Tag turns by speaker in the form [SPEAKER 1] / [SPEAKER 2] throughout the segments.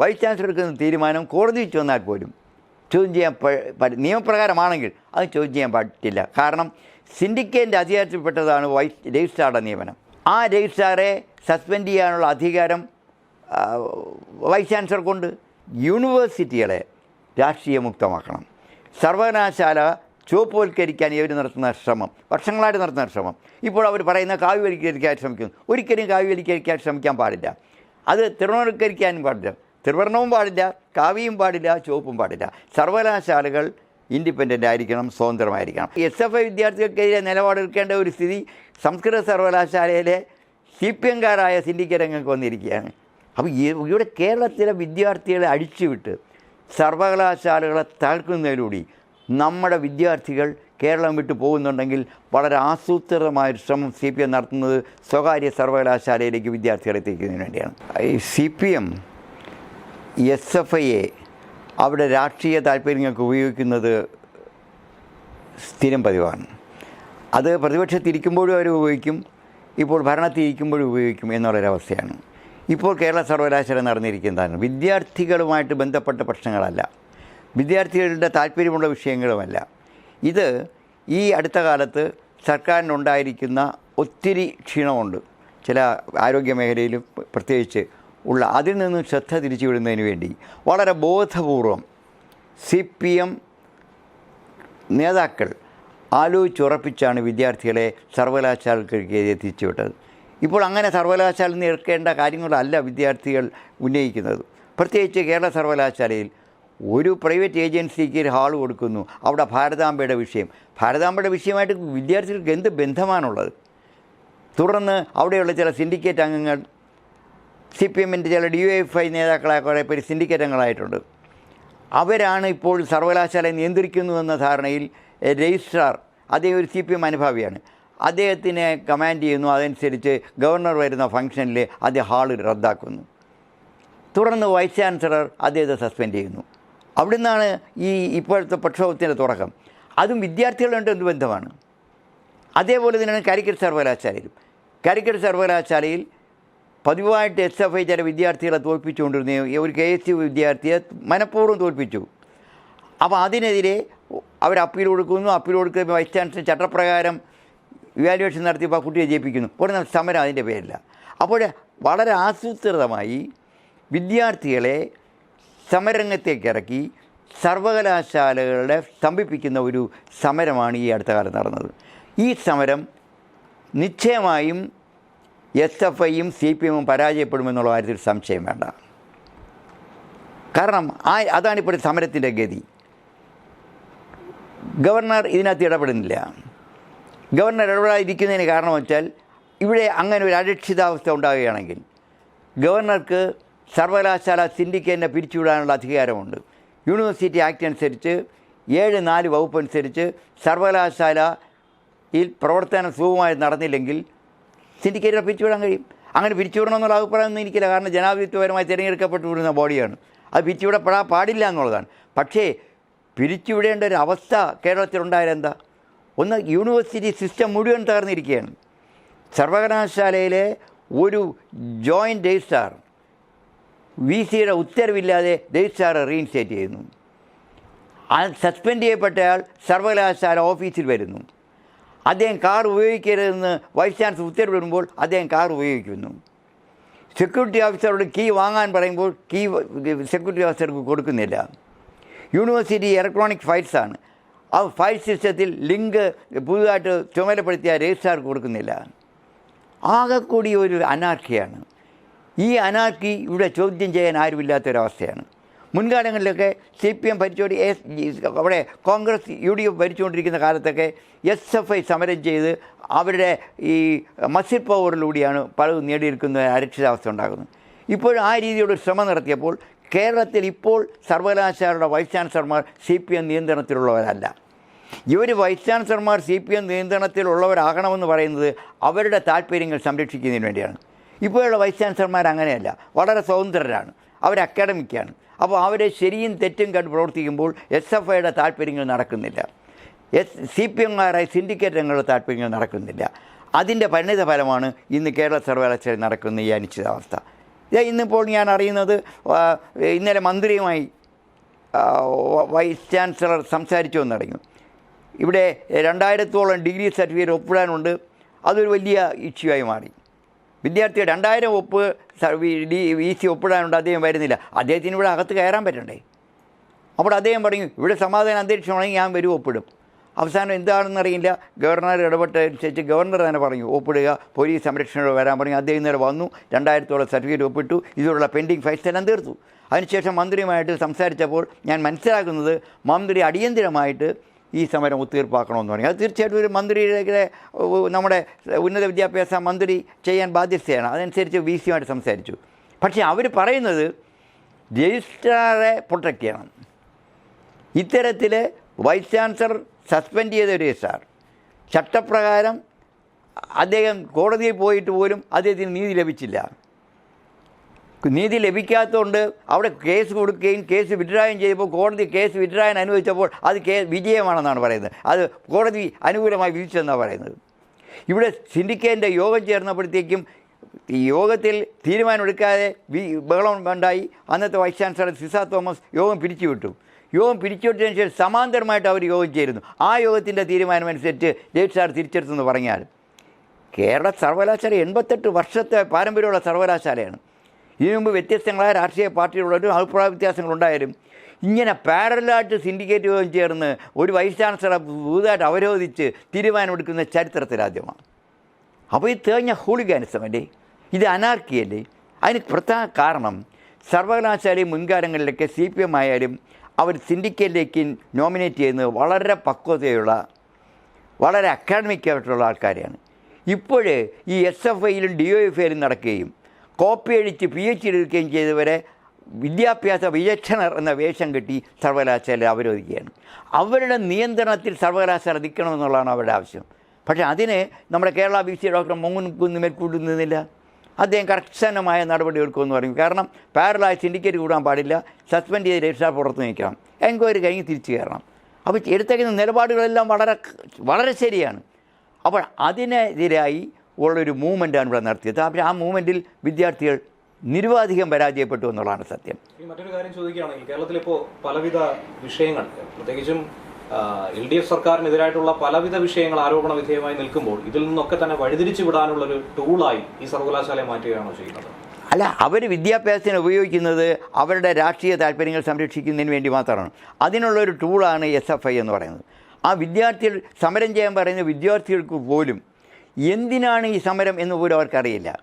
[SPEAKER 1] Vice chancellor എടുക്കുന്ന തീരുമാനം കോടതി ചെന്നാൽ പോലും ചോദ്യം ചെയ്യാൻ നിയമപ്രകാരമാണെങ്കിൽ അത് ചോദ്യം ചെയ്യാൻ പറ്റില്ല. കാരണം സിൻഡിക്കേറ്റിന്റെ അധികാരത്തിൽപ്പെട്ടതാണ് വൈസ് രജിസ്ട്രാറുടെ നിയമനം. ആ രജിസ്ട്രാറെ സസ്പെൻഡ് ചെയ്യാനുള്ള അധികാരം വൈസ് വൈസ് ചാൻസലർക്കുണ്ട്. യൂണിവേഴ്സിറ്റികളെ രാഷ്ട്രീയമുക്തമാക്കണം. സർവകലാശാല ചുവപ്പുവൽക്കരിക്കാൻ ഇവർ നടത്തുന്ന ശ്രമം വർഷങ്ങളായിട്ട് നടത്തുന്ന ശ്രമം. ഇപ്പോൾ അവർ പറയുന്ന കാവ്യവൽക്കരിക്കാൻ ശ്രമിക്കുന്നു. ഒരിക്കലും കാവ്യവൽക്കരിക്കാൻ ശ്രമിക്കാൻ പാടില്ല. അത് തിരുവനന്തപുരക്കരിക്കാനും പാടില്ല. തിരുവർണവും പാടില്ല കാവിയും പാടില്ല ചുവപ്പും പാടില്ല. സർവകലാശാലകൾ ഇൻഡിപെൻഡന്റ് ആയിരിക്കണം സ്വതന്ത്രമായിരിക്കണം. എസ് എഫ് ഐ വിദ്യാർത്ഥികൾക്കെതിരെ നിലപാടെടുക്കേണ്ട ഒരു സ്ഥിതി സംസ്കൃത സർവകലാശാലയിലെ സി പി എംകാരായ സിൻഡിക്കേറ്റ് അംഗങ്ങൾക്ക് വന്നിരിക്കുകയാണ്. അപ്പോൾ ഇവിടെ കേരളത്തിലെ വിദ്യാർത്ഥികളെ അഴിച്ചുവിട്ട് സർവകലാശാലകളെ തകർക്കുന്നതിലൂടെ നമ്മുടെ വിദ്യാർത്ഥികൾ കേരളം വിട്ടു പോകുന്നുണ്ടെങ്കിൽ വളരെ ആസൂത്രിതമായൊരു ശ്രമം സി പി എം നടത്തുന്നത് സ്വകാര്യ സർവകലാശാലയിലേക്ക് വിദ്യാർത്ഥികളെ വേണ്ടിയാണ്. ഈ C P M S F ഐയെ അവിടെ രാഷ്ട്രീയ താല്പര്യങ്ങൾക്ക് ഉപയോഗിക്കുന്നത് സ്ഥിരം പതിവാണ്. അത് പ്രതിപക്ഷത്തിരിക്കുമ്പോഴും അവർ ഉപയോഗിക്കും ഇപ്പോൾ ഭരണത്തിരിക്കുമ്പോഴും ഉപയോഗിക്കും എന്നുള്ളൊരവസ്ഥയാണ്. ഇപ്പോൾ കേരള സർവകലാശാല നടന്നിരിക്കുന്നതാണ്. വിദ്യാർത്ഥികളുമായിട്ട് ബന്ധപ്പെട്ട പ്രശ്നങ്ങളല്ല. വിദ്യാർത്ഥികളുടെ താല്പര്യമുള്ള വിഷയങ്ങളുമല്ല. ഇത് ഈ അടുത്ത കാലത്ത് സർക്കാരിനുണ്ടായിരിക്കുന്ന ഒത്തിരി ക്ഷീണമുണ്ട്. ചില ആരോഗ്യ മേഖലയിലും പ്രത്യേകിച്ച് ഉള്ള അതിൽ നിന്നും ശ്രദ്ധ തിരിച്ചുവിടുന്നതിന് വേണ്ടി വളരെ ബോധപൂർവം സി പി എം നേതാക്കൾ ആലോചിച്ചുറപ്പിച്ചാണ് വിദ്യാർത്ഥികളെ സർവകലാശാലകൾക്ക് എത്തിച്ചുവിട്ടത് ഇപ്പോൾ അങ്ങനെ സർവകലാശാല നിൽക്കേണ്ട കാര്യങ്ങളല്ല വിദ്യാർത്ഥികൾ ഉന്നയിക്കുന്നത്. പ്രത്യേകിച്ച് കേരള സർവകലാശാലയിൽ ഒരു പ്രൈവറ്റ് ഏജൻസിക്ക് ഒരു ഹാൾ കൊടുക്കുന്നു. അവിടെ ഭാരതാംബയുടെ വിഷയം. ഭാരതാംബയുടെ വിഷയമായിട്ട് വിദ്യാർത്ഥികൾക്ക് എന്ത് ബന്ധമാണുള്ളത്? തുടർന്ന് അവിടെയുള്ള ചില സിൻഡിക്കേറ്റ് അംഗങ്ങൾ സി പി എമ്മിന്റെ ചില ഡി എഫ് ഐ നേതാക്കളായ കുറേ പേര് സിൻഡിക്കേറ്റ് അംഗങ്ങളായിട്ടുണ്ട് അവരാണ് ഇപ്പോൾ സർവകലാശാല നിയന്ത്രിക്കുന്നുവെന്ന ധാരണയിൽ രജിസ്ട്രാർ അദ്ദേഹം ഒരു സി പി എം അനുഭാവിയാണ്. അദ്ദേഹത്തിനെ കമാൻഡ് ചെയ്യുന്നു. അതനുസരിച്ച് ഗവർണർ വരുന്ന ഫംഗ്ഷനിൽ അദ്ദേഹം ഹാൾ റദ്ദാക്കുന്നു. തുടർന്ന് വൈസ് ചാൻസലർ അദ്ദേഹത്തെ സസ്പെൻഡ് ചെയ്യുന്നു. അവിടെ നിന്നാണ് ഈ ഇപ്പോഴത്തെ പ്രക്ഷോഭത്തിന്റെ തുടക്കം. അതും വിദ്യാർത്ഥികളുണ്ട് എന്ത് ബന്ധമാണ്. അതേപോലെ തന്നെയാണ് കാലിക്കറ്റ് സർവകലാശാലയിലും. കാലിക്കറ്റ് സർവകലാശാലയിൽ പതിവായിട്ട് എസ് എഫ് ഐ ചില വിദ്യാർത്ഥികളെ തോൽപ്പിച്ചുകൊണ്ടിരുന്ന ഒരു കെ എസ് യു വിദ്യാർത്ഥിയെ മനഃപൂർവം തോൽപ്പിച്ചു. അപ്പോൾ അതിനെതിരെ അവർ അപ്പീൽ കൊടുക്കുന്നു. അപ്പീൽ കൊടുക്കുന്ന വൈസ് ചാൻസലർ ചട്ടപ്രകാരം ഇവാലുവേഷൻ നടത്തിയപ്പോൾ ആ കുട്ടിയെ ജയിപ്പിക്കുന്നു. ഉടനെ സമരം അതിന്റെ പേരില്ല അപ്പോൾ വളരെ ആസൂത്രിതമായി വിദ്യാർത്ഥികളെ സമരരംഗത്തേക്ക് ഇറക്കി സർവകലാശാലകളെ സ്തംഭിപ്പിക്കുന്ന ഒരു സമരമാണ് ഈ അടുത്ത കാലം നടന്നത്. ഈ സമരം നിശ്ചയമായും എസ് എഫ് ഐയും സി പി എമ്മും പരാജയപ്പെടുമെന്നുള്ള കാര്യത്തിൽ സംശയം വേണ്ട. കാരണം ആ അതാണ് ഇപ്പോൾ സമരത്തിന്റെ ഗതി. ഗവർണർ ഇതിനകത്ത് ഇടപെടുന്നില്ല. ഗവർണർ ഇടപെടാതിരിക്കുന്നതിന് കാരണം വെച്ചാൽ ഇവിടെ അങ്ങനെ ഒരു അരക്ഷിതാവസ്ഥ ഉണ്ടാവുകയാണെങ്കിൽ ഗവർണർക്ക് സർവകലാശാല സിൻഡിക്കേറ്റിനെ പിരിച്ചുവിടാനുള്ള അധികാരമുണ്ട്. യൂണിവേഴ്സിറ്റി ആക്ട് അനുസരിച്ച് ഏഴ് നാല് വകുപ്പ് അനുസരിച്ച് സർവകലാശാലയിൽ പ്രവർത്തനം സുഖമായി നടന്നില്ലെങ്കിൽ സിൻഡിക്കേറ്റിനെ പിരിച്ചുവിടാൻ കഴിയും. അങ്ങനെ പിരിച്ചുവിടണമെന്നുള്ള അഭിപ്രായമൊന്നും എനിക്കില്ല. കാരണം ജനാധിപത്യപരമായി തിരഞ്ഞെടുക്കപ്പെട്ടു വിടുന്ന ബോഡിയാണ്. അത് പിരിച്ചുവിടപ്പെടാൻ പാടില്ല എന്നുള്ളതാണ്. പക്ഷേ പിരിച്ചുവിടേണ്ട ഒരു അവസ്ഥ കേരളത്തിലുണ്ടായാലെന്താ? ഒന്ന് യൂണിവേഴ്സിറ്റി സിസ്റ്റം മുഴുവൻ തകർന്നിരിക്കുകയാണ്. സർവകലാശാലയിലെ ഒരു ജോയിന്റ് രജിസ്ട്രാർ വി സിയുടെ ഉത്തരവില്ലാതെ രജിസ്ട്രാറെ റീഇൻസ്റ്റേറ്റ് ചെയ്യുന്നു. സസ്പെൻഡ് ചെയ്യപ്പെട്ടയാൾ സർവകലാശാല ഓഫീസിൽ വരുന്നു. അദ്ദേഹം കാർ ഉപയോഗിക്കരുതെന്ന് വൈസ് ചാൻസലർ ഉത്തരവിടുമ്പോൾ അദ്ദേഹം കാർ ഉപയോഗിക്കുന്നു. സെക്യൂരിറ്റി ഓഫീസറോട് കീ വാങ്ങാൻ പറയുമ്പോൾ കീ സെക്യൂരിറ്റി ഓഫീസർക്ക് കൊടുക്കുന്നില്ല. യൂണിവേഴ്സിറ്റി ഇലക്ട്രോണിക് ഫയൽസാണ്. ആ ഫയൽ സിസ്റ്റത്തിൽ ലിങ്ക് പുതുതായിട്ട് ചുമതലപ്പെടുത്തിയ രജിസ്ട്രാർ കൊടുക്കുന്നില്ല. ആകെ കൂടി ഒരു അനാർക്കിയാണ്. ഈ അനാർക്കി ഇവിടെ ചോദ്യം ചെയ്യാൻ ആരുമില്ലാത്തൊരവസ്ഥയാണ്. മുൻകാലങ്ങളിലൊക്കെ സി പി എം ഭരിച്ചുകൊണ്ട് എസ് അവിടെ കോൺഗ്രസ് യു ഡി എഫ് ഭരിച്ചുകൊണ്ടിരിക്കുന്ന കാലത്തൊക്കെ എസ് എഫ് ഐ സമരം ചെയ്ത് അവരുടെ ഈ മസിൽ പവറിലൂടെയാണ് പലതും നേടിയെടുക്കുന്ന അരക്ഷിതാവസ്ഥ ഉണ്ടാകുന്നത്. ഇപ്പോഴും ആ രീതിയുടെ ശ്രമം നടത്തിയപ്പോൾ കേരളത്തിൽ ഇപ്പോൾ സർവകലാശാലയുടെ വൈസ് ചാൻസലർമാർ സി പി എം നിയന്ത്രണത്തിലുള്ളവരല്ല. ഇവർ വൈസ് ചാൻസലർമാർ സി പി എം നിയന്ത്രണത്തിലുള്ളവരാകണമെന്ന് പറയുന്നത് അവരുടെ താല്പര്യങ്ങൾ സംരക്ഷിക്കുന്നതിന് വേണ്ടിയാണ്. ഇപ്പോഴുള്ള വൈസ് ചാൻസലർമാർ അങ്ങനെയല്ല വളരെ സ്വതന്ത്രരാണ്. അവർ അക്കാഡമിക്കാണ്. അപ്പോൾ അവരെ ശരിയും തെറ്റും കണ്ട് പ്രവർത്തിക്കുമ്പോൾ എസ് എഫ് ഐയുടെ താല്പര്യങ്ങൾ നടക്കുന്നില്ല. എസ് സി പി എംകാരായ സിൻഡിക്കേറ്റ് രംഗങ്ങളുടെ താല്പര്യങ്ങൾ നടക്കുന്നില്ല. അതിന്റെ പരിണിത ഫലമാണ് ഇന്ന് കേരള സർവകലാശാല നടക്കുന്ന ഈ അനിശ്ചിതാവസ്ഥ. ഇന്നിപ്പോൾ ഞാൻ അറിയുന്നത് ഇന്നലെ മന്ത്രിയുമായി വൈസ് ചാൻസലർ സംസാരിച്ചു എന്നറിഞ്ഞു ഇവിടെ രണ്ടായിരത്തോളം ഡിഗ്രി സർട്ടിഫിക്കറ്റ് ഒപ്പിടാനുണ്ട്. അതൊരു വലിയ ഇഷ്യൂ ആയി മാറി. വിദ്യാർത്ഥി രണ്ടായിരം ഒപ്പ് വി സി ഒപ്പിടാനുണ്ട് അദ്ദേഹം വരുന്നില്ല. അദ്ദേഹത്തിന് ഇവിടെ അകത്ത് കയറാൻ പറ്റണ്ടേ? അപ്പോൾ അദ്ദേഹം പറഞ്ഞു ഇവിടെ സമാധാന അന്തരീക്ഷമാണെങ്കിൽ ഞാൻ വരും ഒപ്പിടും. അവസാനം എന്താണെന്ന് അറിയില്ല. ഗവർണർ ഇടപെട്ടനുസരിച്ച് ഗവർണർ തന്നെ പറഞ്ഞു ഒപ്പിടുക പോലീസ് സംരക്ഷണ വരാൻ പറഞ്ഞു. അദ്ദേഹം ഇന്നലെ വന്നു രണ്ടായിരത്തോളം സർട്ടിഫിക്കറ്റ് ഒപ്പിട്ടു ഇതിലുള്ള പെൻഡിങ് ഫൈസ് എല്ലാം തീർത്തു. അതിനുശേഷം മന്ത്രിയുമായിട്ട് സംസാരിച്ചപ്പോൾ ഞാൻ മനസ്സിലാക്കുന്നത് മന്ത്രി അടിയന്തിരമായിട്ട് ഈ സമരം ഒത്തീർപ്പാക്കണമെന്ന് പറഞ്ഞു. അത് തീർച്ചയായിട്ടും ഒരു മന്ത്രിയുടെ നമ്മുടെ ഉന്നത വിദ്യാഭ്യാസ മന്ത്രി ചെയ്യാൻ ബാധ്യസ്ഥയാണ്. അതനുസരിച്ച് വി സിയുമായിട്ട് സംസാരിച്ചു. പക്ഷേ അവർ പറയുന്നത് രജിസ്ട്രാറെ പ്രൊട്ടക്റ്റ് ചെയ്യണം. ഇത്തരത്തിൽ വൈസ് ചാൻസലർ സസ്പെൻഡ് ചെയ്ത രജിസ്ട്രാർ. ചട്ടപ്രകാരം അദ്ദേഹം കോടതിയിൽ പോയിട്ട് പോലും അദ്ദേഹത്തിന് നീതി ലഭിച്ചില്ല. നീതി ലഭിക്കാത്തതുകൊണ്ട് അവിടെ കേസ് കൊടുക്കുകയും കേസ് വിഡ്രായും ചെയ്തപ്പോൾ കോടതി കേസ് വിഡ്രായാൻ അനുവദിച്ചപ്പോൾ അത് കേ വിജയമാണെന്നാണ് പറയുന്നത്. അത് കോടതി അനുകൂലമായി വിധിച്ചെന്നാണ് പറയുന്നത്. ഇവിടെ സിൻഡിക്കേറ്റിന്റെ യോഗം ചേർന്നപ്പോഴത്തേക്കും ഈ യോഗത്തിൽ തീരുമാനമെടുക്കാതെ വി ബഹളം ഉണ്ടായി. അന്നത്തെ വൈസ് ചാൻസലർ സിസ തോമസ് യോഗം പിരിച്ചുവിട്ടു. യോഗം പിരിച്ചുവിട്ടതിന് ശേഷം സമാന്തരമായിട്ട് അവർ യോഗം ചേരുന്നു. ആ യോഗത്തിന്റെ തീരുമാനമനുസരിച്ച് രജിസ്ട്രാർ തിരിച്ചെടുത്തെന്ന് പറഞ്ഞാൽ കേരള സർവകലാശാല എൺപത്തെട്ട് വർഷത്തെ പാരമ്പര്യമുള്ള സർവകലാശാലയാണ്. ഇതിനു മുമ്പ് വ്യത്യസ്തങ്ങളായ രാഷ്ട്രീയ പാർട്ടികളുടെ അഭിപ്രായ വ്യത്യാസങ്ങളുണ്ടായാലും ഇങ്ങനെ പാരലായിട്ട് സിൻഡിക്കേറ്റ് യോഗം ചേർന്ന് ഒരു വൈസ് ചാൻസലറെ പുതുതായിട്ട് അവരോധിച്ച് തീരുമാനമെടുക്കുന്ന ചരിത്രത്തിലാദ്യമാണ് അപ്പോൾ ഈ തേഞ്ഞ ഹൂളിഗാനിസമല്ലേ ഇത് അനാർക്കിയല്ലേ അതിന് പ്രധാന കാരണം സർവകലാശാലയും മുൻകാലങ്ങളിലൊക്കെ സി പി എം ആയാലും അവർ സിൻഡിക്കേറ്റിലേക്ക് നോമിനേറ്റ് ചെയ്യുന്നത് വളരെ പക്വതയുള്ള വളരെ അക്കാഡമിക് ആയിട്ടുള്ള ആൾക്കാരെയാണ്. ഇപ്പോഴേ ഈ എസ് എഫ് ഐയിലും ഡി ഒ എഫ് ഐയിലും നടക്കുകയും കോപ്പി അടിച്ച് പി എച്ച് ഡി എടുക്കുകയും ചെയ്തവരെ വിദ്യാഭ്യാസ വിചക്ഷണർ എന്ന വേഷം കെട്ടി സർവകലാശാല അവരോധിക്കുകയാണ്. അവരുടെ നിയന്ത്രണത്തിൽ സർവകലാശാല നിൽക്കണമെന്നുള്ളതാണ് അവരുടെ ആവശ്യം. പക്ഷേ അതിന് നമ്മുടെ Kerala B C doctor Mohan Kunnummal കൂടുന്നില്ല അദ്ദേഹം കർശനമായ നടപടി എടുക്കുമെന്ന് പറയും. കാരണം പാരലായി സിൻഡിക്കേറ്റ് കൂടാൻ പാടില്ല. സസ്പെൻഡ് ചെയ്ത് രക്ഷാ പുറത്ത് നിൽക്കണം. എൻക്വയറി കഴിഞ്ഞ് തിരിച്ചു കയറണം. അപ്പോൾ എടുത്തേക്കുന്ന നിലപാടുകളെല്ലാം വളരെ വളരെ ശരിയാണ്. അപ്പോൾ അതിനെതിരായി ഉള്ളൊരു മൂവ്മെന്റാണ് ഇവിടെ നടത്തിയത്. അപ്പോൾ ആ മൂവ്മെന്റിൽ വിദ്യാർത്ഥികൾ നിരവധികം പരാജയപ്പെട്ടു എന്നുള്ളതാണ് സത്യം.
[SPEAKER 2] മറ്റൊരു കാര്യം ചോദിക്കുകയാണെങ്കിൽ കേരളത്തിലിപ്പോ പലവിധ വിഷയങ്ങൾ പ്രത്യേകിച്ചും എൽ ഡി എഫ് സർക്കാരിനെതിരായിട്ടുള്ള പലവിധ വിഷയങ്ങൾ ആരോപണ വിധേയമായി നിൽക്കുമ്പോൾ ഇതിൽ നിന്നൊക്കെ തന്നെ വഴിതിരിച്ചു വിടാനുള്ള ഒരു ടൂളായി ഈ സർവകലാശാലയെ മാറ്റുകയാണോ ചെയ്യുന്നത്?
[SPEAKER 1] അല്ല അവർ വിദ്യാഭ്യാസത്തിന് ഉപയോഗിക്കുന്നത് അവരുടെ രാഷ്ട്രീയ താല്പര്യങ്ങൾ സംരക്ഷിക്കുന്നതിന് വേണ്ടി മാത്രമാണ്. അതിനുള്ളൊരു ടൂളാണ് എസ് എഫ് ഐ എന്ന് പറയുന്നത്. ആ വിദ്യാർത്ഥികൾ സമരം ചെയ്യാൻ പറയുന്ന വിദ്യാർത്ഥികൾക്ക് പോലും എന്തിനാണ് ഈ സമരം എന്ന് പോലും അവർക്കറിയില്ല.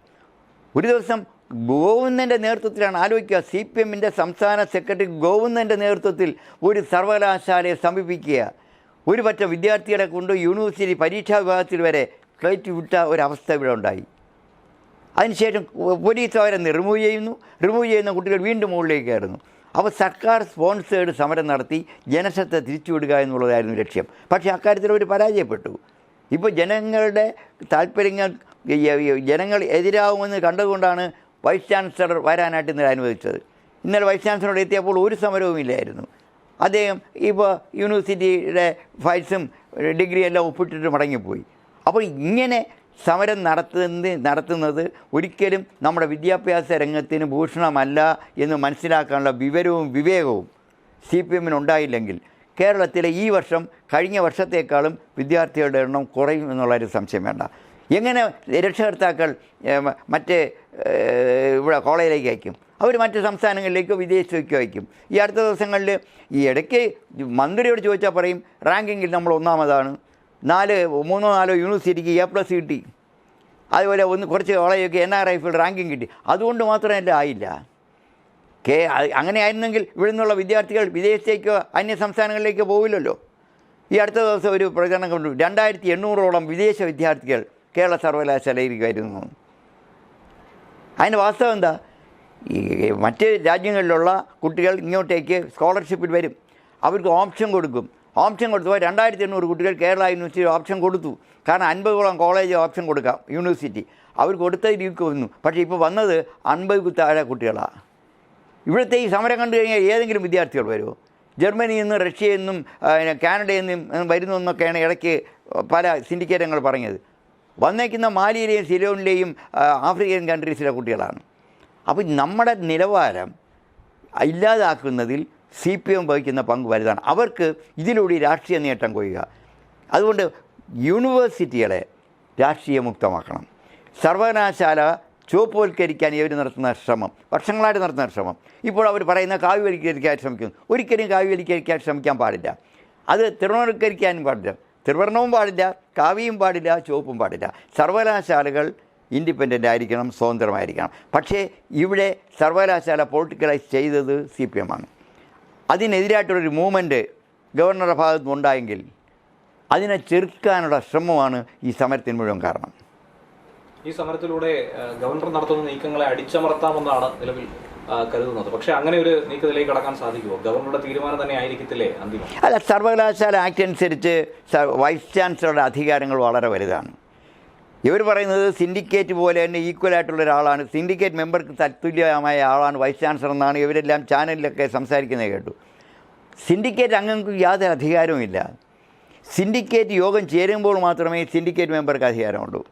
[SPEAKER 1] ഒരു ദിവസം ഗോവിന്ദന്റെ നേതൃത്വത്തിലാണ് ആലോചിക്കുക. സി പി എമ്മിന്റെ സംസ്ഥാന സെക്രട്ടറി ഗോവിന്ദന്റെ നേതൃത്വത്തിൽ ഒരു സർവകലാശാലയെ സമീപിക്കുക. ഒരു പറ്റം വിദ്യാർത്ഥികളെ കൊണ്ട് യൂണിവേഴ്സിറ്റി പരീക്ഷാ വിഭാഗത്തിൽ വരെ ഫ്ലൈറ്റ് വിട്ട ഒരവസ്ഥ ഇവിടെ ഉണ്ടായി. അതിനുശേഷം പോലീസ് അവരെ റിമൂവ് ചെയ്യുന്നു. റിമൂവ് ചെയ്യുന്ന കുട്ടികൾ വീണ്ടും മുകളിലേക്ക് കയറുന്നു. അപ്പോൾ സർക്കാർ സ്പോൺസേഡ് സമരം നടത്തി ജനശ്രദ്ധ തിരിച്ചുവിടുക എന്നുള്ളതായിരുന്നു ലക്ഷ്യം. പക്ഷേ അക്കാര്യത്തിൽ അവർ പരാജയപ്പെട്ടു. ഇപ്പോൾ ജനങ്ങളുടെ താല്പര്യങ്ങൾ ജനങ്ങൾ എതിരാകുമെന്ന് കണ്ടതുകൊണ്ടാണ് വൈസ് ചാൻസലർ വരാനായിട്ട് ഇന്നലെ അനുവദിച്ചത്. ഇന്നലെ വൈസ് ചാൻസലറോട് എത്തിയപ്പോൾ ഒരു സമരവുമില്ലായിരുന്നു അദ്ദേഹം ഇപ്പോൾ യൂണിവേഴ്സിറ്റിയുടെ ഫയൽസും ഡിഗ്രി എല്ലാം ഒപ്പിട്ടിട്ട് മടങ്ങിപ്പോയി. അപ്പോൾ ഇങ്ങനെ സമരം നടത്തുന്ന നടത്തുന്നത് ഒരിക്കലും നമ്മുടെ വിദ്യാഭ്യാസ രംഗത്തിന് ഭൂഷണമല്ല എന്ന് മനസ്സിലാക്കാനുള്ള വിവരവും വിവേകവും സി പി എമ്മിന് ഉണ്ടായില്ലെങ്കിൽ കേരളത്തിലെ ഈ വർഷം കഴിഞ്ഞ വർഷത്തേക്കാളും വിദ്യാർത്ഥികളുടെ എണ്ണം കുറയും എന്നുള്ളൊരു സംശയം വേണ്ട. എങ്ങനെ രക്ഷകർത്താക്കൾ മറ്റ് ഇവിടെ കോളേജിലേക്ക് അയക്കും? അവർ മറ്റ് സംസ്ഥാനങ്ങളിലേക്കോ വിദേശത്തേക്കോ അയക്കും? ഈ അടുത്ത ദിവസങ്ങളിൽ ഈ ഇടയ്ക്ക് മന്ത്രിയോട് ചോദിച്ചാൽ പറയും റാങ്കിങ്ങിൽ നമ്മൾ ഒന്നാമതാണ്. നാല് മൂന്നോ നാലോ യൂണിവേഴ്സിറ്റിക്ക് എ പ്ലസ് കിട്ടി. അതുപോലെ ഒന്ന് കുറച്ച് കോളേജൊക്കെ എൻ ആർ ഐ ഫിൽ റാങ്കിങ് കിട്ടി. അതുകൊണ്ട് മാത്രമല്ല ആയില്ല. കേ അങ്ങനെയായിരുന്നെങ്കിൽ ഇവിടെ നിന്നുള്ള വിദ്യാർത്ഥികൾ വിദേശത്തേക്കോ അന്യ സംസ്ഥാനങ്ങളിലേക്കോ പോവില്ലല്ലോ. ഈ അടുത്ത ദിവസം ഒരു പ്രചരണം കണ്ടു. രണ്ടായിരത്തി എണ്ണൂറോളം വിദേശ വിദ്യാർത്ഥികൾ കേരള സർവകലാശാലയിൽ വരുന്നു അതിന്റെ വാസ്തവം എന്താ? ഈ മറ്റ് രാജ്യങ്ങളിലുള്ള കുട്ടികൾ ഇങ്ങോട്ടേക്ക് സ്കോളർഷിപ്പിൽ വരും. അവർക്ക് ഓപ്ഷൻ കൊടുക്കും. ഓപ്ഷൻ കൊടുത്തപ്പോൾ രണ്ടായിരത്തി എണ്ണൂറ് കുട്ടികൾ കേരള യൂണിവേഴ്സിറ്റി ഓപ്ഷൻ കൊടുത്തു. കാരണം അൻപതോളം കോളേജ് ഓപ്ഷൻ കൊടുക്കാം യൂണിവേഴ്സിറ്റി. അവർ കൊടുത്ത രീതിക്ക് വന്നു പക്ഷേ ഇപ്പോൾ വന്നത് അൻപത് താഴെ കുട്ടികളാണ് ഇവിടുത്തെ ഈ സമരം കണ്ടു കഴിഞ്ഞാൽ ഏതെങ്കിലും വിദ്യാർത്ഥികൾ വരുമോ? ജർമ്മനിയിൽ നിന്നും റഷ്യയിൽ നിന്നും കാനഡയിൽ നിന്നും വരുന്നു എന്നൊക്കെയാണ് ഇടയ്ക്ക് പല സിൻഡിക്കേറ്റങ്ങൾ പറഞ്ഞത് വന്നേക്കുന്ന മാലിയിലെയും സിലോണിലെയും ആഫ്രിക്കൻ കൺട്രീസിലെ കുട്ടികളാണ്. അപ്പോൾ നമ്മുടെ നിലവാരം ഇല്ലാതാക്കുന്നതിൽ സി പി എം വഹിക്കുന്ന പങ്ക് വലുതാണ്. അവർക്ക് ഇതിലൂടെ രാഷ്ട്രീയ നേട്ടം കൊയ്യുക. അതുകൊണ്ട് യൂണിവേഴ്സിറ്റികളെ രാഷ്ട്രീയ മുക്തമാക്കണം സർവകലാശാല ചുവപ്പുവൽക്കരിക്കാൻ ഇവർ നടത്തുന്ന ശ്രമം വർഷങ്ങളായിട്ട് നടത്തുന്ന ശ്രമം. ഇപ്പോൾ അവർ പറയുന്ന കാവ്യവൽക്കരിക്കാൻ ശ്രമിക്കുന്നു ഒരിക്കലും കാവ്യവൽക്കരിക്കാൻ ശ്രമിക്കാൻ പാടില്ല. അത് തിരുവനന്തപുരക്കരിക്കാനും പാടില്ല. തിരുവർണവും പാടില്ല കാവ്യയും പാടില്ല ചുവപ്പും പാടില്ല. സർവകലാശാലകൾ ഇൻഡിപെൻഡന്റ് ആയിരിക്കണം സ്വതന്ത്രമായിരിക്കണം. പക്ഷേ ഇവിടെ സർവകലാശാല പൊളിറ്റിക്കലൈസ് ചെയ്തത് സി പി എം ആണ്. അതിനെതിരായിട്ടുള്ളൊരു മൂവ്മെന്റ് ഗവർണറുടെ ഭാഗത്തുനിന്നുണ്ടായെങ്കിൽ അതിനെ ചെറുക്കാനുള്ള ശ്രമമാണ് ഈ സമരത്തിന് മുഴുവൻ കാരണം.
[SPEAKER 2] ഈ സമരത്തിലൂടെ ഗവർണർ നടത്തുന്ന നീക്കങ്ങളെ അടിച്ചമർത്താമെന്നാണ് നിലവിൽ കരുതുന്നത്. പക്ഷെ അങ്ങനെ ഒരു നീക്കത്തിലേക്ക് കടക്കാൻ സാധിക്കുമോ? ഗവർണറുടെ തീരുമാനം തന്നെ ആയിരിക്കത്തില്ലേ അന്തിമം?
[SPEAKER 1] അല്ല സർവകലാശാല ആക്ട് അനുസരിച്ച് വൈസ് ചാൻസലറുടെ അധികാരങ്ങൾ വളരെ വലുതാണ്. ഇവർ പറയുന്നത് സിൻഡിക്കേറ്റ് പോലെ തന്നെ ഈക്വൽ ആയിട്ടുള്ള ഒരാളാണ്. സിൻഡിക്കേറ്റ് മെമ്പർക്ക് തത്തുല്യമായ ആളാണ് വൈസ് ചാൻസലർ എന്നാണ് ഇവരെല്ലാം ചാനലിലൊക്കെ സംസാരിക്കുന്നത് കേട്ടു. സിൻഡിക്കേറ്റ് അംഗങ്ങൾക്ക് യാതൊരു അധികാരവുമില്ല. സിൻഡിക്കേറ്റ് യോഗം ചേരുമ്പോൾ മാത്രമേ സിൻഡിക്കേറ്റ് മെമ്പർക്ക് അധികാരമുള്ളൂ.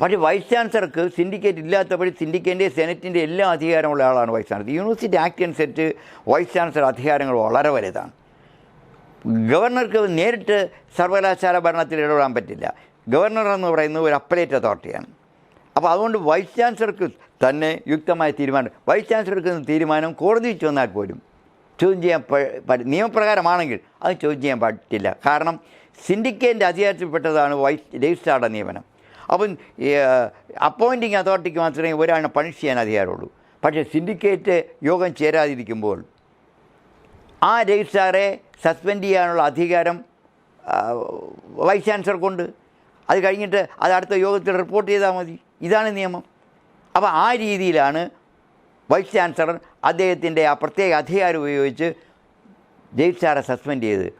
[SPEAKER 1] പക്ഷേ വൈസ് ചാൻസലർക്ക് സിൻഡിക്കേറ്റ് ഇല്ലാത്തപ്പോൾ സിൻഡിക്കേറ്റിന്റെ സെനറ്റിന്റെ എല്ലാ അധികാരമുള്ള ആളാണ് വൈസ് ചാൻസലർ. യൂണിവേഴ്സിറ്റി ആക്ട് അനുസരിച്ച് വൈസ് ചാൻസലർ അധികാരങ്ങൾ വളരെ വലുതാണ്. ഗവർണർക്ക് നേരിട്ട് സർവകലാശാല ഭരണത്തിൽ ഇടപെടാൻ പറ്റില്ല. ഗവർണർ എന്ന് പറയുന്നത് ഒരു അപ്പലേറ്റ് അതോറിറ്റിയാണ് അപ്പോൾ അതുകൊണ്ട് വൈസ് ചാൻസലർക്ക് തന്നെ യുക്തമായ തീരുമാനം വൈസ് ചാൻസലർ എടുക്കുന്ന തീരുമാനം കോടതി വെച്ച് വന്നാൽ പോലും ചോദ്യം ചെയ്യാൻ പ- പ- നിയമപ്രകാരമാണെങ്കിൽ അത് ചോദ്യം ചെയ്യാൻ പറ്റില്ല. കാരണം സിൻഡിക്കേറ്റിന്റെ അധികാരത്തിൽപ്പെട്ടതാണ് വൈസ് രജിസ്ട്രാറുടെ നിയമനം. അപ്പം അപ്പോയിന്റിങ് അതോറിറ്റിക്ക് മാത്രമേ ഒരാളിനെ പണിഷ് ചെയ്യാൻ അധികാരമുള്ളൂ. പക്ഷേ സിൻഡിക്കേറ്റ് യോഗം ചേരാതിരിക്കുമ്പോൾ ആ രജിസ്ട്രാറെ സസ്പെൻഡ് ചെയ്യാനുള്ള അധികാരം വൈസ് ചാൻസലർക്കുണ്ട്. അത് കഴിഞ്ഞിട്ട് അത് അടുത്ത യോഗത്തിൽ റിപ്പോർട്ട് ചെയ്താൽ മതി. ഇതാണ് നിയമം. അപ്പോൾ ആ രീതിയിലാണ് വൈസ് ചാൻസലർ അദ്ദേഹത്തിന്റെ ആ പ്രത്യേക അധികാരം ഉപയോഗിച്ച് രജിസ്ട്രാറെ സസ്പെൻഡ് ചെയ്ത്.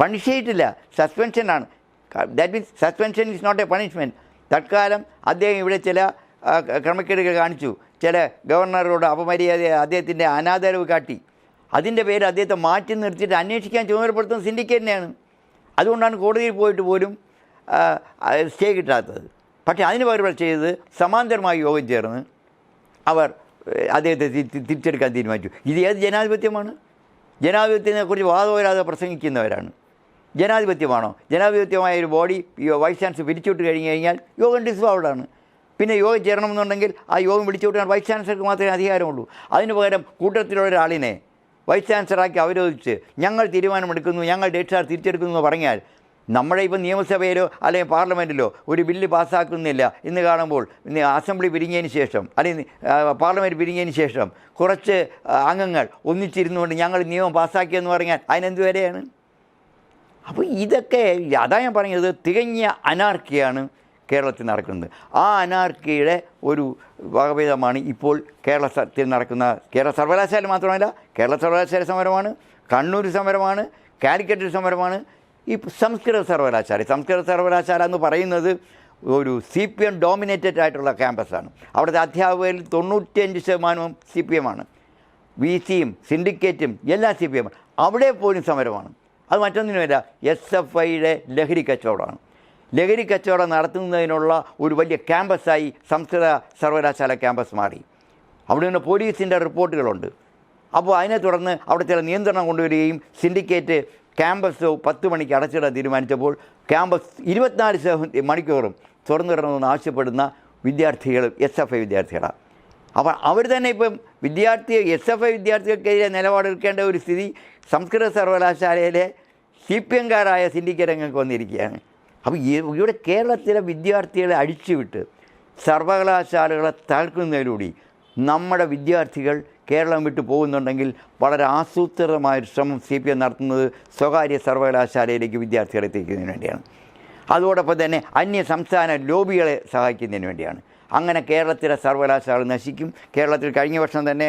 [SPEAKER 1] പണിഷ് ചെയ്തിട്ടില്ല. സസ്പെൻഷനാണ്. That means suspension is not a punishment തൽക്കാലം അദ്ദേഹം ഇവിടെ ചില ക്രമക്കേടുകൾ കാണിച്ചു. ചില ഗവർണറോട് അപമര്യാദ അദ്ദേഹത്തിന്റെ അനാദരവ് കാട്ടി. അതിന്റെ പേര് അദ്ദേഹത്തെ മാറ്റി നിർത്തിയിട്ട് അന്വേഷിക്കാൻ ചുമതലപ്പെടുത്തുന്ന സിൻഡിക്കേറ്റിനെയാണ് അതുകൊണ്ടാണ് കോടതിയിൽ പോയിട്ട് പോലും സ്റ്റേ കിട്ടാത്തത്. പക്ഷേ അതിന് പകരം ചെയ്തത് സമാന്തരമായി യോഗം ചേർന്ന് അവർ അദ്ദേഹത്തെ തിരിച്ചെടുക്കാൻ തീരുമാനിച്ചു. ഇത് ഏത് ജനാധിപത്യമാണ്? ജനാധിപത്യത്തെക്കുറിച്ച് വരാതെ പ്രസംഗിക്കുന്നവരാണ്. ജനാധിപത്യമാണോ? ജനാധിപത്യമായ ഒരു ബോഡി വൈസ് ചാൻസ് പിരിച്ചുവിട്ട് കഴിഞ്ഞ് കഴിഞ്ഞാൽ യോഗം ഡിസ്വാൾഡാണ് പിന്നെ യോഗം ചേരണമെന്നുണ്ടെങ്കിൽ ആ യോഗം പിടിച്ചുവിട്ടാൽ വൈസ് ചാൻസലർക്ക് മാത്രമേ അധികാരമുള്ളൂ. അതിന് പകരം കൂട്ടത്തിലുള്ള ഒരാളിനെ വൈസ് ചാൻസലറാക്കി അവരോധിച്ച് ഞങ്ങൾ തീരുമാനമെടുക്കുന്നു ഞങ്ങൾ രജിസ്ട്രാർ തിരിച്ചെടുക്കുന്നു എന്ന് പറഞ്ഞാൽ നമ്മുടെ ഇപ്പം നിയമസഭയിലോ അല്ലെങ്കിൽ പാർലമെന്റിലോ ഒരു ബില്ല് പാസ്സാക്കുന്നില്ല എന്ന് കാണുമ്പോൾ ഇന്ന് അസംബ്ലി പിരിഞ്ഞതിന് ശേഷം അല്ലെങ്കിൽ പാർലമെന്റ് പിരിഞ്ഞതിന് ശേഷം കുറച്ച് അംഗങ്ങൾ ഒന്നിച്ചിരുന്നുകൊണ്ട് ഞങ്ങൾ നിയമം പാസ്സാക്കിയെന്ന് പറഞ്ഞാൽ അതിനെന്ത് വരെയാണ് അപ്പോൾ ഇതൊക്കെ അതാ ഞാൻ പറഞ്ഞത് തികഞ്ഞ അനാർക്കിയാണ് കേരളത്തിൽ നടക്കുന്നത്. ആ അനാർക്കിയുടെ ഒരു വകഭേദമാണ് ഇപ്പോൾ കേരളത്തിൽ നടക്കുന്ന കേരള സർവകലാശാല മാത്രമല്ല കേരള സർവകലാശാല സമരമാണ് കണ്ണൂർ സമരമാണ് കാലിക്കറ്റ് സമരമാണ് ഈ സംസ്കൃത സർവകലാശാല. സംസ്കൃത സർവകലാശാല എന്ന് പറയുന്നത് ഒരു സി പി എം ഡോമിനേറ്റഡ് ആയിട്ടുള്ള ക്യാമ്പസാണ് അവിടുത്തെ അധ്യാപകരിൽ തൊണ്ണൂറ്റിയഞ്ച് ശതമാനവും സി പി എമ്മാണ് വി സിയും സിൻഡിക്കേറ്റും എല്ലാം സി പി എം അവിടെ പോലും സമരമാണ്. അത് മറ്റൊന്നിനുമല്ല എസ് എഫ് ഐയുടെ ലഹരി കച്ചവടമാണ്. ലഹരി കച്ചവടം നടത്തുന്നതിനുള്ള ഒരു വലിയ ക്യാമ്പസായി സംസ്കൃത സർവകലാശാല ക്യാമ്പസ് മാറി. അവിടെ നിന്ന് പോലീസിന്റെ റിപ്പോർട്ടുകളുണ്ട്. അപ്പോൾ അതിനെ തുടർന്ന് അവിടെ ചില നിയന്ത്രണം കൊണ്ടുവരികയും സിൻഡിക്കേറ്റ് ക്യാമ്പസ് പത്ത് മണിക്ക് അടച്ചിടാൻ തീരുമാനിച്ചപ്പോൾ ക്യാമ്പസ് ഇരുപത്തിനാല് മണിക്കൂറും തുറന്നിടണമെന്ന് ആവശ്യപ്പെടുന്ന വിദ്യാർത്ഥികൾ എസ് എഫ് ഐ വിദ്യാർത്ഥികളാണ്. അപ്പോൾ അവർ തന്നെ ഇപ്പം വിദ്യാർത്ഥി എസ് എഫ് ഐ വിദ്യാർത്ഥികൾക്കെതിരെ നിലപാടെടുക്കേണ്ട ഒരു സ്ഥിതി സംസ്കൃത സർവകലാശാലയിലെ സി പി എംകാരായ സിൻഡിക്കേറ്റ് അംഗങ്ങൾക്ക് വന്നിരിക്കുകയാണ് അപ്പോൾ ഇവിടെ കേരളത്തിലെ വിദ്യാർത്ഥികളെ അഴിച്ചുവിട്ട് സർവകലാശാലകളെ തകർക്കുന്നതിലൂടെ നമ്മുടെ വിദ്യാർത്ഥികൾ കേരളം വിട്ടു പോകുന്നുണ്ടെങ്കിൽ വളരെ ആസൂത്രിതമായൊരു ശ്രമം സി പി എം നടത്തുന്നത് സ്വകാര്യ സർവകലാശാലയിലേക്ക് വിദ്യാർത്ഥികളെ എത്തിക്കുന്നതിന് വേണ്ടിയാണ്. അതോടൊപ്പം തന്നെ അന്യ സംസ്ഥാന ലോബികളെ സഹായിക്കുന്നതിന് വേണ്ടിയാണ്. അങ്ങനെ കേരളത്തിലെ സർവകലാശാല നശിക്കും. കേരളത്തിൽ കഴിഞ്ഞ വർഷം തന്നെ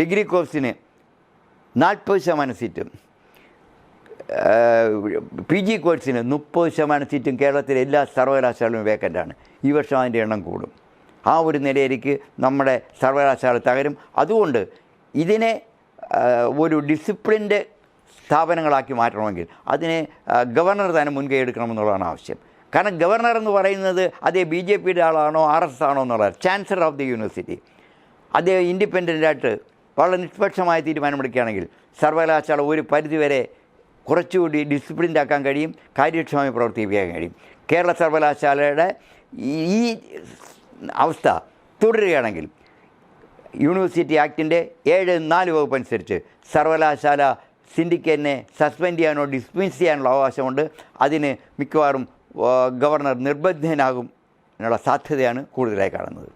[SPEAKER 1] ഡിഗ്രി കോഴ്സിന് നാൽപ്പത് ശതമാനം സീറ്റും. പി ജി കോഴ്സിന് മുപ്പത് ശതമാനം സീറ്റും കേരളത്തിലെ എല്ലാ സർവകലാശാലകളും വേക്കന്റാണ് ഈ വർഷം അതിന്റെ എണ്ണം കൂടും. ആ ഒരു നിലയിലേക്ക് നമ്മുടെ സർവകലാശാല തകരും. അതുകൊണ്ട് ഇതിനെ ഒരു ഡിസിപ്ലിന്റെ സ്ഥാപനങ്ങളാക്കി മാറ്റണമെങ്കിൽ അതിനെ ഗവർണർ തന്നെ മുൻകൈ എടുക്കണമെന്നുള്ളതാണ് ആവശ്യം. കാരണം ഗവർണർ എന്ന് പറയുന്നത് അതേ ബി ജെ പിയുടെ ആളാണോ ആർ എസ് ആണോ എന്നുള്ളത് ചാൻസലർ ഓഫ് ദി യൂണിവേഴ്സിറ്റി അതേ ഇൻഡിപെൻഡന്റായിട്ട് വളരെ നിഷ്പക്ഷമായ തീരുമാനമെടുക്കുകയാണെങ്കിൽ സർവകലാശാല ഒരു പരിധിവരെ കുറച്ചുകൂടി ഡിസിപ്ലിൻഡ് ആക്കാൻ കഴിയും കാര്യക്ഷമമായി പ്രവർത്തിപ്പിക്കാൻ കഴിയും. കേരള സർവകലാശാലയുടെ ഈ- അവസ്ഥ തുടരുകയാണെങ്കിൽ യൂണിവേഴ്സിറ്റി ആക്ടിന്റെ ഏഴ് നാല് വകുപ്പ് അനുസരിച്ച് സർവകലാശാല സിൻഡിക്കേറ്റിനെ സസ്പെൻഡ് ചെയ്യാനോ ഡിസ്മിസ് ചെയ്യാനുള്ള അവകാശമുണ്ട്. അതിന് മിക്കവാറും ഗവർണർ നിർബന്ധനാകും എന്നുള്ള സാധ്യതയാണ് കൂടുതലായി കാണുന്നത്.